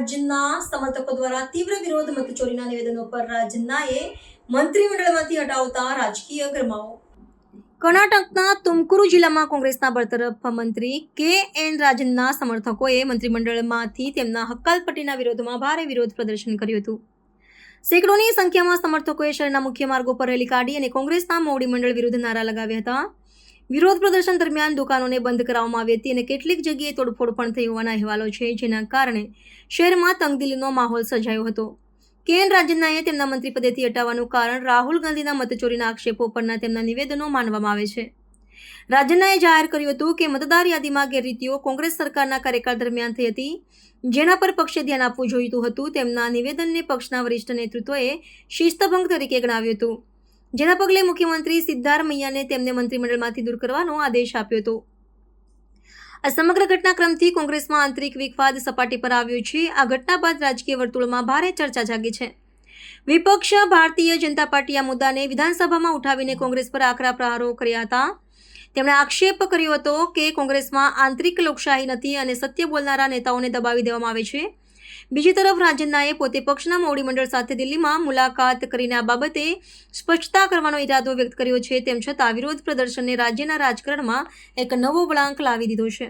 રાજના સમર્થકો દ્વારા તીવ્ર વિરોધ મતચોરીના નિવેદનો પર રાજનાએ મંત્રીમંડળમાંથી હટાવતા રાજકીય ગરમાવો. કર્ણાટકના તુમકુરુ જિલ્લામાં કોંગ્રેસના બરતરફ મંત્રી કે એન રાજનના સમર્થકોએ મંત્રીમંડળમાંથી તેમના હક્કાલપટ્ટીના વિરોધમાં ભારે વિરોધ પ્રદર્શન કર્યું હતું. સેંકડોની સંખ્યામાં સમર્થકોએ શહેરના મુખ્ય માર્ગો પર રેલી કાઢી અને કોંગ્રેસના મોવડી મંડળ વિરુદ્ધ નારા લગાવ્યા હતા. વિરોધ પ્રદર્શન દરમિયાન દુકાનોને બંધ કરાવવામાં આવી હતી અને કેટલીક જગ્યાએ તોડફોડ પણ થઈ હોવાના અહેવાલો છે, જેના કારણે શહેરમાં તંગદિલીનો માહોલ સર્જાયો હતો. કેએન રાજનાએ તેમના મંત્રીપદેથી હટાવવાનું કારણ રાહુલ ગાંધીના મતચોરીના આક્ષેપો પરના તેમના નિવેદનો માનવામાં આવે છે. રાજનાએ જાહેર કર્યું હતું કે મતદાર યાદીમાં ગેરરીતિઓ કોંગ્રેસ સરકારના કાર્યકાળ દરમિયાન થઈ હતી, જેના પર પક્ષે ધ્યાન આપવું જોઈતું હતું. તેમના નિવેદનને પક્ષના વરિષ્ઠ નેતૃત્વએ શિસ્તભંગ તરીકે ગણાવ્યું હતું. જેના પગલે મુખ્યમંત્રી સિદ્ધારમૈયાને તેમને મંત્રીમંડળમાંથી દૂર કરવાનો આદેશ આપ્યો હતો. આ સમગ્ર ઘટનાક્રમથી કોંગ્રેસમાં આંતરિક વિખવાદ સપાટી પર આવ્યો છે. આ ઘટના બાદ રાજકીય વર્તુળમાં ભારે ચર્ચા જાગી છે. વિપક્ષ ભારતીય જનતા પાર્ટી આ મુદ્દાને વિધાનસભામાં ઉઠાવીને કોંગ્રેસ પર આકરા પ્રહારો કર્યા હતા. તેમણે આક્ષેપ કર્યો હતો કે કોંગ્રેસમાં આંતરિક લોકશાહી નથી અને સત્ય બોલનારા નેતાઓને દબાવી દેવામાં આવે છે. બીજી તરફ રાજન્નાએ પોતે પક્ષના મોવડીમંડળ સાથે દિલ્હીમાં મુલાકાત કરીને આ બાબતે સ્પષ્ટતા કરવાનો ઇરાદો વ્યક્ત કર્યો છે. તેમ છતાં વિરોધ પ્રદર્શનને રાજ્યના રાજકારણમાં એક નવો વળાંક લાવી દીધો છે.